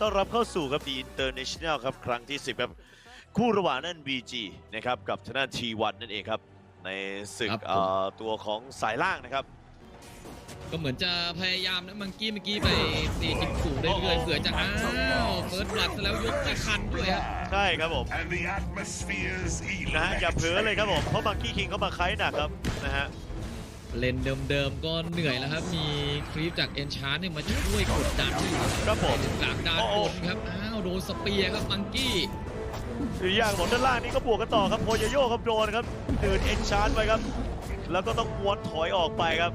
ต้อนรับเข้าสู่ครับ The International ครับ ครั้งที่ 10 ครับ คู่ระหว่างนั่น VG นะครับ กับทางด้าน T1 นั่นเองครับ ในศึกครับผม เอ่อตัวของสายล่างนะครับ ก็เหมือนจะพยายามนะมังกี้เมื่อกี้ไปตีจิงขู่เรื่อยๆเผื่อจะอ้าวเฟิร์สบลัดแล้วยกไม่คันด้วยฮะใช่ครับผม and the atmosphere's นะฮะ อย่าเผลอเลยครับผม เพราะบังกี้คิงเขามาไคหนักครับ นะฮะ เลนเดิมๆก็เหนื่อยแล้วครับ มีคลิปจากเอนชาร์เนี่ยมาช่วยกดดันอยู่ครับผมหลังด้านบนครับ อ้าวโดนสเปียร์ครับมังกี้อีกอย่างของด้านล่างนี่ก็บวกกันต่อครับโพยโยครับโดนครับเดินเอ็นชาร์จไปครับ แล้วก็ต้องม้วนถอยออกไปครับ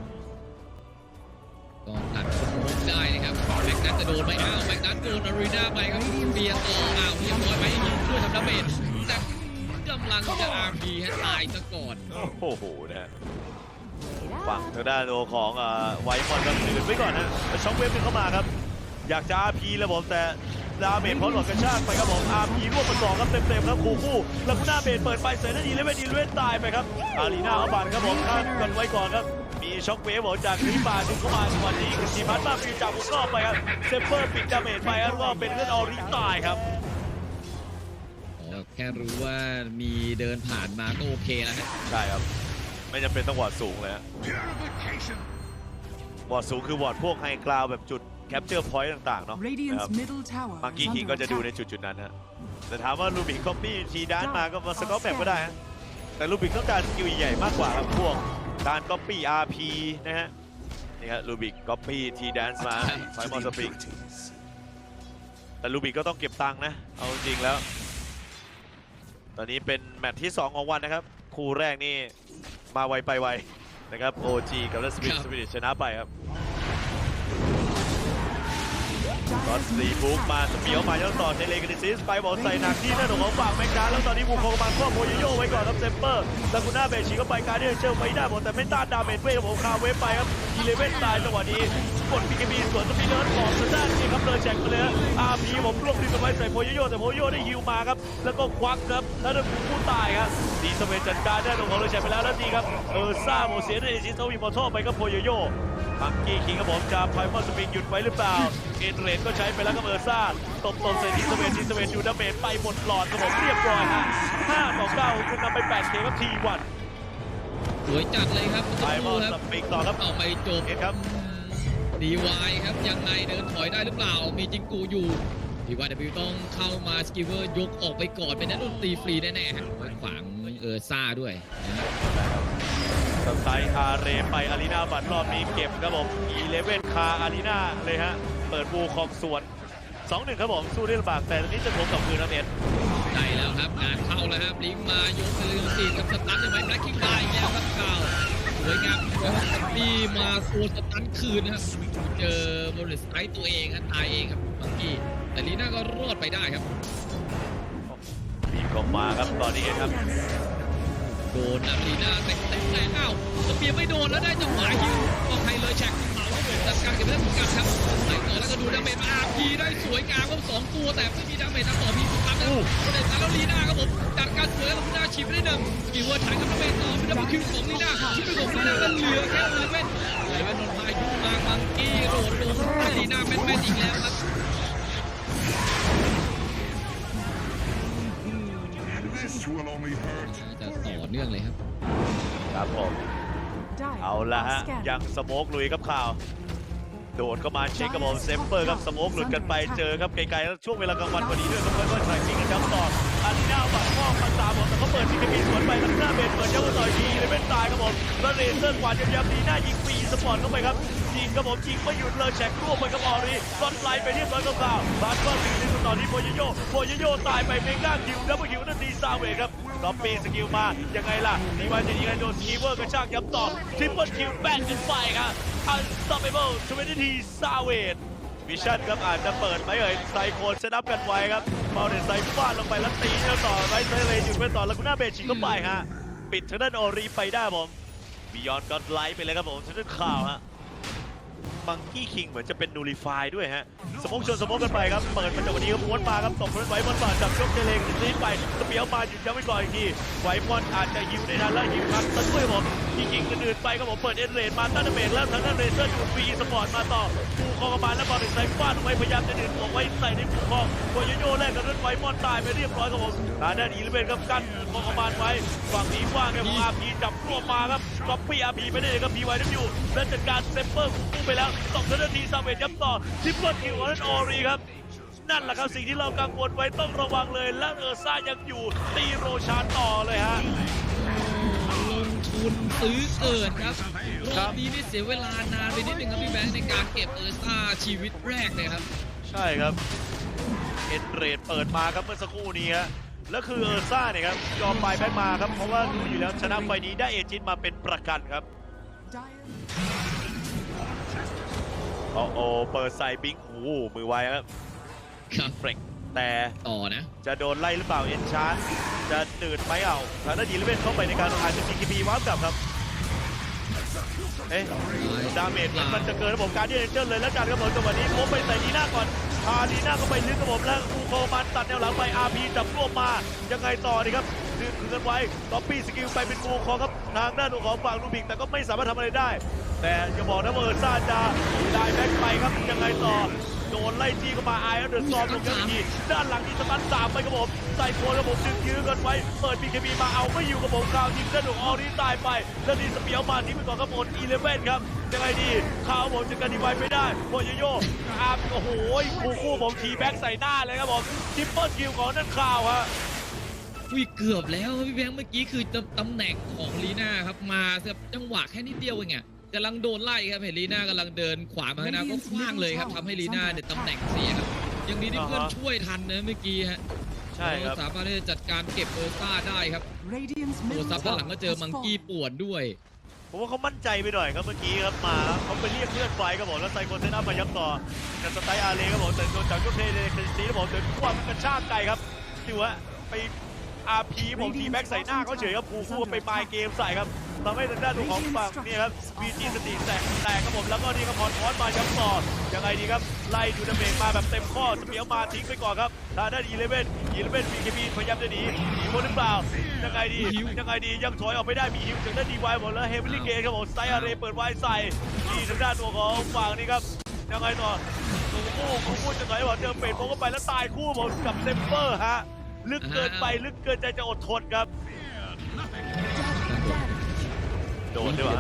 ก็ตัดสโมกได้นะครับแม็กนัทจะโดนไหมอ้าวแม็กนัทโดนอารีนาไปครับเบียร์ต่ออ้าวเรียบร้อยไหมยิงด้วยทำดาเมจแต่กำลังจะอาร์พีให้ตายซะก่อนโอ้โหนะฮะ ฝั่งทางด้านตัวของเอ่อไวมอนก็ถือไว้ก่อนนะแต่ช็อคเวฟนึงเข้ามาครับ อยากจะ RP แล้วผมแต่ดาเมจพร้อมหลอดกระชากไปครับผม RP รวบมาสองครับเต็มๆครับคู่คู่แล้วคุณหน้าเบนเปิดไปเสร็จแล้วดีเลเวนดีเลเวนตายไปครับอารีนาเอาบันครับผมข้ามกันไว้ก่อนครับมีช็อคเวฟบอกจากคลิปมาดึงเข้ามาจังหวะนี้คือสีพัดมาปีจากมุกนอกไปครับเซฟเฟอร์ปิดดาเมจไปครับแล้วก็เป็นเลือดออริตายครับอ๋อแค่รู้ว่ามีเดินผ่านมาก็โอเคแล้วฮะใช่ครับ ไม่จำเป็นต้องวอร์ดสูงเลยฮะ purification. วอร์ดสูงคือวอร์ดพวกไฮกราวแบบจุดแคปเจอร์พอยต์ต่างๆเนาะ Radiant's middle tower มัง is กี้คิง under ก็จะดูใน attack. จุดๆนั้นฮะแต่ถามว่าลูบิกคอปปี้ทีด้านมาก็มาสกอตแบบก็ได้ฮะแต่ลูบิกต้องการสกิลใหญ่มากกว่าครับพวกการก๊อปปี้ RP นะฮะนี่ครับลูบิกก๊อปปี้ทีแดนซ์มาไฟมอนสปริง Duties. แต่ลูบิกก็ต้องเก็บตังค์นะ เอาจริงๆแล้ว ตอนนี้เป็นแมตช์ที่ 2 ของวันนะครับ คู่แรกนี่ มาไวไปไวนะครับ OG กับเลสปินสปิริตชนะไปครับก็ Dyer's รี middle บุ๊ก tower มาสเปียวมายังต่อเทเลกนิซิสไปบอกใส่หนักที่หน้าหนของฝั่งแมกดาแล้วตอนนี้บูคงมาครอบโมยโยไว้ก่อนครับเซมเปอร์แล้วคุณหน้าเบชีก็ไปการเดียเชลไม่ได้หมดแต่ไม่ต้านดาเมจเวฟผมคาเวฟไปครับอีเลเว่นตายจังหวะนี้กดพีกบีสวนสปีเนิร์ดของทางด้านนี่ครับเลยแจกไปเลยอาร์พี ผมรวบดึงกันไว้ใส่โมยโยแต่โมยโยได้ฮิวมาครับ แล้วก็ควักครับแล้วโดนผู้ตายครับดีสเวนจัดการได้ตรงของเลยแจกไปแล้วแล้วดีครับเออซ่าโมเสียได้เอจิสโตวีมอทอไปครับโมยโยมังกี้คิงครับผมจะพอยมอนสปริงหยุดไว้หรือเปล่าเอ็นเรดก็ใช้ไปแล้วก็เบอร์ซ่าตบตบใส่ทีสเวนทีสเวนอยู่ดาเมจไปหมดหลอดครับผมเรียบร้อยฮะ5ต่อ9ขึ้นนำไป8เคครับทีวันสวยจัดเลยครับไฟมดูอนคสรับปริงต่อครับเอาไปจบเอ็ดครับดีวายครับยังไงเดินถอยได้หรือเปล่า มีจิงกูอยู่ ดีวายวิต้องเข้ามาสกิเวอร์ยกออกไปก่อนเป็นนักดนตรีฟรีแน่ๆฮะขวางเออซ่าด้วยนะฮะสไตล์อาเรไปอารีนาบัตรรอบนี้เก็บครับผมอีเลเว่นคาอารีนาเลยฮะ เปิดบูของสวน 2-1 ครับผม สู้ได้ลำบากแต่ตอนนี้จะทวงกับคืนนะเอ็ดใช่แล้วครับงานเข้าแล้วครับลิงก์มายกเรื่องตีกับสตันยังไงแบล็คคิงได้อีกแล้วครับข่าวสวยงามนะครับปีมาตัวสตันคืนนะครับเจอบริสไตตัวเองครับตายเองครับเมื่อกี้ แต่ลีน่าก็รอดไปได้ครับบีบก็มาครับตอนนี้ครับ โดนอารีนาเต็มเต็มแรงอ้าวสเปียร์ไม่โดนแล้วได้จังหวะฮิวก็ใครเลยแช็คเหมาแล้วจัดการเก็บได้เหมือนกันครับไปต่อแล้วก็ดูดาเมจมาอาพีได้สวยงามครับสองตัวแต่ไม่มีดาเมจทางต่อพีสุดท้ายนะครับก็เลยตามแล้วลีน่าครับผมจัดการสวยแล้วลีน่าฉีดไปได้หนึ่งสกิลเวอร์ถ่ายกับดาเมจต่อเป็นดับเบิลคิวของลีน่าคิวของลีน่าก็เหลือแค่เลเว่นเลเว่นโดนพายุมามังกี้โดนโดนลีน่าแม่นๆอีกแล้วครับ จะต่อเนื่องเลยครับ ครับผม Dire เอาละฮะ are scanning. ยังสโมกลุยครับข่าว โดดเข้ามาเช็คกับผมเซมเปอร์ครับสโมกหลุดกันไปเจอครับไกลๆแล้วช่วงเวลากลางวันพอดีด้วยครับแล้วก็ใส่ยิงกันย้ำต่ออารีนาบัตรมอบมาตามผมแต่เขาเปิดทีมีสวนไปแล้วหน้าเบนเปิดย้ำมาต่อยทีเลยเป็นตายครับผมแล้วเรเซอร์กวาดย้ำๆดีหน้ายิงฟรีสปอร์ตเข้าไปครับยิงครับผมยิงไม่หยุดเลยแช็ครวบไปครับออรีซ้อนไลน์ไปเรียบร้อยครับข่าวบาสก็สี่หนึ่งต่อที่โพยโยโพยโยตายไปเมก้าคิวดับเบิลคิวนั่นดีซาเวครับ ก๊อปปี้สกิลมา ยังไงล่ะดีวันจะยิงไงโดนคีเวอร์กระชากย้ำต่อทริปเปิลคิวแบนกันไปครับ Unstoppable 20 Savage มิชั่นครับอาจจะเปิดไหมเอ่ยไซโคนเซตอัพกันไว้ครับเมาเดนไซฟาดลงไปแล้วตีแล้วต่อไรเซเลหยุดไปต่อแล้วกุน่าเบชิงก็ไปฮะปิดทางด้านโอรีไปได้ผมบิยอนก็ไลท์ไปเลยครับผมทางด้านข่าวฮะ มังกี้คิงเหมือนจะเป็นนูริฟายด้วยฮะ สมมกชนสมมกกันไปครับ เปิดมาจากวันนี้ครับม้วนมาครับตบพื้นไว้บอลบาดจับยกเทเลงซีไปสเปียวมาหยุดย้ำไว้ก่อนอีกทีไว้บอลอาจจะยิวได้ทันแล้วยิวทันตัดด้วยผมยิงยิงอื่นๆไปครับผมเปิดเอ็นเรดมาตั้งแต่เบรกแล้วทางด้านเรเซอร์ดูดวีสปอร์ตมาต่อภูคอกระบาลแล้วบอลถึงไซฟาดลงไปพยายามจะดึงออกไว้ใส่ในภูคองโคโยโย่แรกกับรถไฟมอนตายไปเรียบร้อยครับผมทางด้านอีเลเวนครับกั้นภูคอกระบาลไว้ฝั่งนี้ว่างครับอาพีจับรวบมาครับ ก๊อปปี้อาร์พีไปได้เลยครับพีไวดับยูและจัดการเซมเปอร์คู่ไปแล้วสองนาทีซาเวจย้ำต่อทิปเปิลคิวของนั่นออรีครับนั่นแหละครับสิ่งที่เรากังวลไว้ต้องระวังเลย และเออร์ซ่ายังอยู่ตีโรชานต่อเลยฮะลงทุนซื้อเกิดครับรครัอบบนี้นี่เสียเวลานานไปนิดนึงครับพี่แบงค์ในการเก็บเออร์ซ่าชีวิตแรกเลยครับ ใช่ครับเอ็นเรดเปิดมาครับเมื่อสักครู่นี้ฮะ แล้วคือเออร์ซ่าเนี่ยครับยอมไปแบ็คมาครับ เพราะว่ารู้อยู่แล้วชนะไฟนี้ได้เอจินมาเป็นประกันครับ Dire โอ้โอเปิดใส่บิงโอ้โหมือไวครับครับเฟรกแต่ต่อนะ จะโดนไล่หรือเปล่าเอ็นชาร์จจะหนืดไหมเอาทางด้านดีเลเวนเข้าไปในการอาจจะ GKB ว้าวกลับครับเอ๊ะดาเมจมันจะเกินระบบการที่เอ็นเจอร์เลยแล้วกันครับผมจังหวะนี้โค้งไปใส่ดีหน้าก่อน พาดีหน้าก็ไปลึกครับผมแล้วอูโคมันตัดแนวหลังไปอาร์พีจับรวบมายังไงต่อดีครับดึงคืนกันไว้ก๊อปปี้สกิลไปเป็นงูคอครับทางด้านของฝั่งลูบิกแต่ก็ไม่สามารถทำอะไรได้ แต่อย่าบอกนะว่าเออร์ซ่าจะได้แบ็คไปครับยังไงต่อ ดนไล่จี้เข้ามาไอเดอร์ซอมลงกันทีด้านหลังนี่สตันสามไปครับผมใส่โคนครับผมดึงยื้อกันไว้เปิดบีเคบีมาเอาไม่อยู่กับผมข่าวทีมด้านของออรีตายไป แล้วนี่สเปียวมาทิ้งไปก่อนครับผมอีเลเว่นครับยังไงดีข่าวผมจะกันดีไว้ไม่ได้โคโยโย่อาร์มโอ้โหคู่คู่ผมทีแบ็กใส่หน้าเลยครับผมทิปเปิลคิวของนั่นข่าวฮะอุ้ยเกือบแล้วครับพี่แบงค์เมื่อกี้คือตำตำแหน่งของลีน่าครับมาแบบจังหวะแค่นิดเดียวเองอะ กำลังโดนไล่ครับเห็นลีน่ากำลังเดินขวามาข้างหน้าก็คว้างเลยครับทำให้ลีน่าเนี่ยตำแหน่งเสียครับยังดีที่เพื่อนอ่าฮะช่วยทันนะเมื่อกี้ฮะใช่ครับเราสามารถที่จะจัดการเก็บเออร์ซ่าได้ครับ Radiant's ตัว middle ซับด้านหลัง tower ก็เจอ has มังกี้ fallen. ป่วนด้วยผมว่าเขามั่นใจไปหน่อยครับเมื่อกี้ครับมาเขาไปเรียกเพื่อนไฟครับผมแล้วไซโคเซนอัพมายับต่อกับสไตล์อาร์เลครับผมแต่โดนจากยกเทเลยคซีครับผมเดินคว้างกระชากไกลครับดูฮะไปอาร์พีผมทีแบ็กใส่หน้าเขาเฉยครับผูคู่ไปไมล์เกมใส่ครับ ทำให้ทางด้านของฝั่งนี่ครับวีจีสติแตกแตกครับผมแล้วก็นี่ครับพอทอนมายับต่อยังไงดีครับไล่ดูดาเมจมาแบบเต็มข้อสเปียวมาทิ้งไปก่อนครับทางด้านอีเลเว่นอีเลเว่นวีเคบีพยายามจะหนีหนีพ้นหรือเปล่ายังไงดีหิวยังไงดียังถอยออกไม่ได้มีฮิวจากด้านดีไวหมดแล้วเฮมิลี่เกนครับผมไซอาเรเปิดไวใส่ที่ทางด้านตัวของฝั่งนี้ครับยังไงต่อตูคู่คูคู่จะไหนวะเจอเป็ดโมก็ไปแล้วตายคู่ผมกับเซมเปอร์ฮะลึกเกินไปลึกเกินใจจะอดทนครับ โดนด้วยวะ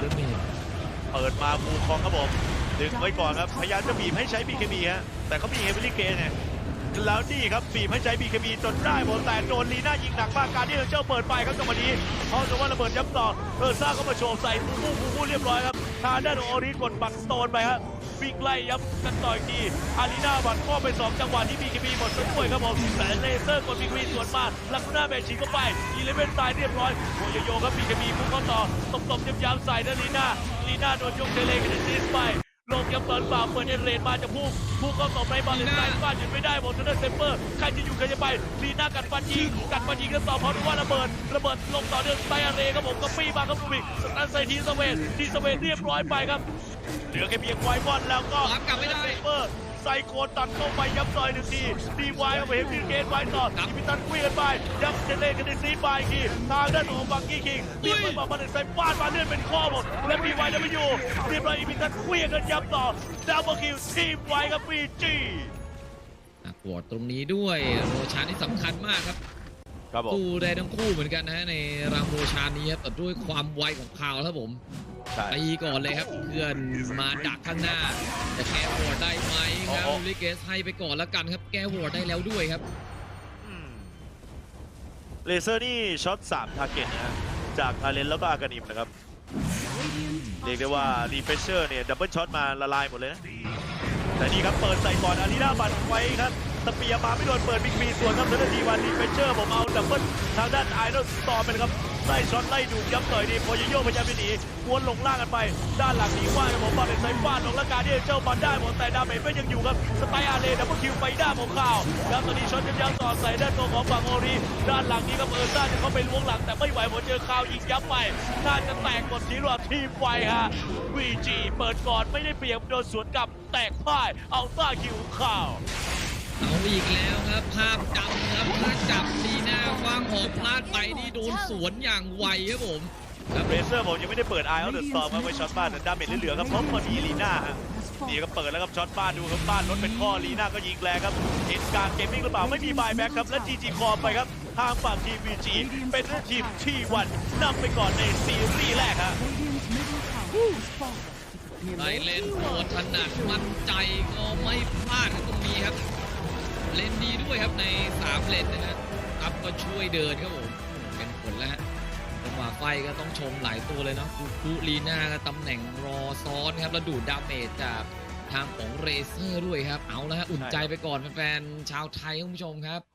เปิดมาบูคองครับผมดึงไว้ก่อนครับพยายามจะบีบให้ใช้ BKB ฮะแต่เขามีเฮมิลี่เกนเนี่ย แล้วนี่ครับบีบให้ใช้ BKB จนได้หมดแต่โดนลีน่ายิงหนักมากการที่เจ้าเปิดไปครับจังหวะนี้เพราะจังหวะระเบิดย้ำต่อเออซ่าก็มาโฉบใส่ฟูฟูฟูฟูเรียบร้อยครับทางด้านองโอริสกดบัตสโตนไปครับวิ่งไล่ย้ำกันต่ออีกทีอารีนาบัตรข้อไปสองจังหวะที่ BKB หมดไปด้วยครับผมแต่เลเซอร์กด BKB สวนมาลักหน้าเบชิงเข้าไปอีเลเว่นตายเรียบร้อยโอโยโยครับ BKB พุ่งเข้าต่อตบตบๆย้ำๆใส่ด้านลีน่าลีน่าโดนยกเทเลกันซีสไป ลงย้ำตอนเปล่าเปิดเอ็นเรนมาจะพุ่งพุ่งเข้าตบในบอลเลนไซด์ฟาดหยุดไม่ได้หมดทางด้านเซมเปอร์ใครจะอยู่ใครจะไปลีน่ากัดฟันยิงกัดฟันยิงกันต่อเพราะว่าระเบิดระเบิดลงต่อเนื่องไซอาเรครับผมก็ปี้มาครับลูบิกสตันใส่ทีสเวนทีสเวนเรียบร้อยไปครับเหลือแค่เพียงไวบอลแล้วก็ขวากลับไม่ได้เซมเปอร์ ใส่โคนตัดเข้าไปย้ำซอยหนึ่งทีดีไวเอาไปเฮฟวี่เกตไว้ต่อครับทีมิตันคุยกันไปย้ำเจเล่กันในซีไปอีกทีทางด้านของบังกี้คิงเรียบร้อยมาบันใส่ฟาดมาเลื่อนเป็นข้อหมดและมีไวจะไม่อยู่เรียบร้อยอีมิตันคุยกันย้ำต่อดับเบิลคิวทีมไว้กับบีจีอะปวดตรงนี้ด้วยโรชานที่สำคัญมากครับครับผมสู้ได้ทั้งคู่เหมือนกันนะฮะในรามโรชานนี้ครับแต่ด้วยความไวของข่าวครับผมใช่ ตีก่อนเลยครับเพื่อนมาดักข้างหน้าจะแก้โหวตได้ไหมครับโอ้โหลิเกสให้ไปก่อนแล้วกันครับ แก้โหวตได้แล้วด้วยครับอืมเลเซอร์นี่ช็อต3ทาร์เก็ตนะฮะจากอาเลนแล้วก็อากานิมนะครับ Radiant เรียกได้ว่ารีเฟชเชอร์เนี่ยดับเบิลช็อตมาละลายหมดเลยนะแต่นี่ครับเปิดใส่ก่อนอารีนาบัตไว้ครับ สเปียมาไม่โดนเปิดบิ๊กบีส่วนครับเทนทีวันรีเฟเชอร์ผมเอาดับเบิลทางด้านไอรอนสตอร์เป็นครับไล่ช็อตไล่ดูดย้ำต่อยดีโพยโยพยายามจะหนีม้วนลงล่างกันไป ด้านหลังหนีว่าครับผมบอลเป็นไซฟาดลงและการที่เจ้าบอลได้หมดแต่ดาเมจไม่ยังอยู่ครับสไตล์อาร์เลดับเบิลคิวไปด้านของข่าวแล้วตอนนี้ช็อตย้ำๆต่อใส่ด้านตัวของฝั่งโอรีด้านหลังนี้ครับเออร์ซ่าจะเข้าไปล้วงหลังแต่ไม่ไหวหมเจอข่าวยิงยับไปน่าจะแตกหมดทีรวดทีมไวฮะวีจีเปิดก่อนไม่ได้เปรียบโดนสวนกลับแตกพ่ายเอาต้าคิวข่าว เอาอีกแล้วครับ ภาพจำครับถ้าจับดีหน้าคว้างหอกพลาดไปนี่โดนสวนอย่างไวครับผมเรเซอร์ผมยังไม่ได้เปิดไอออเดอร์สตอร์มาไว้ช็อตบ้านแต่ดาเมจเหลือๆครับเพราะพอดีลีน่าฮะ has นี่ fallen. ก็เปิดแล้วครับช็อตบ้านดูครับบ้านรถเป็นข้อลีน่าก็ยิงแรงครับเห็นการเกมมิ่งหรือเปล่าไม่มีบายแบ็กครับและจีจีคอไปครับทางฝั่งทีมวีจีเป็นทีมที่วันนำไปก่อนในซีรีส์แรกฮะ Radiant's middle tower has fallen. ได้เล่นโหดถนัดมั่นใจก็ไม่พลาดครับตรงนี้ครับ เล่นดีด้วยครับใน 3 เลนนะฮะอัพก็ช่วยเดินครับผมเป็นผลแล้วฮะจังหวะไฟก็ต้องชมหลายตัวเลยเนาะคูคูลีน่าก็ตำแหน่งรอซ้อนครับ แล้วดูดดาเมจจากทางของเรเซอร์ด้วยครับ เอาละฮะ อุ่นใจไปก่อนแฟนๆชาวไทยคุณผู้ชมครับ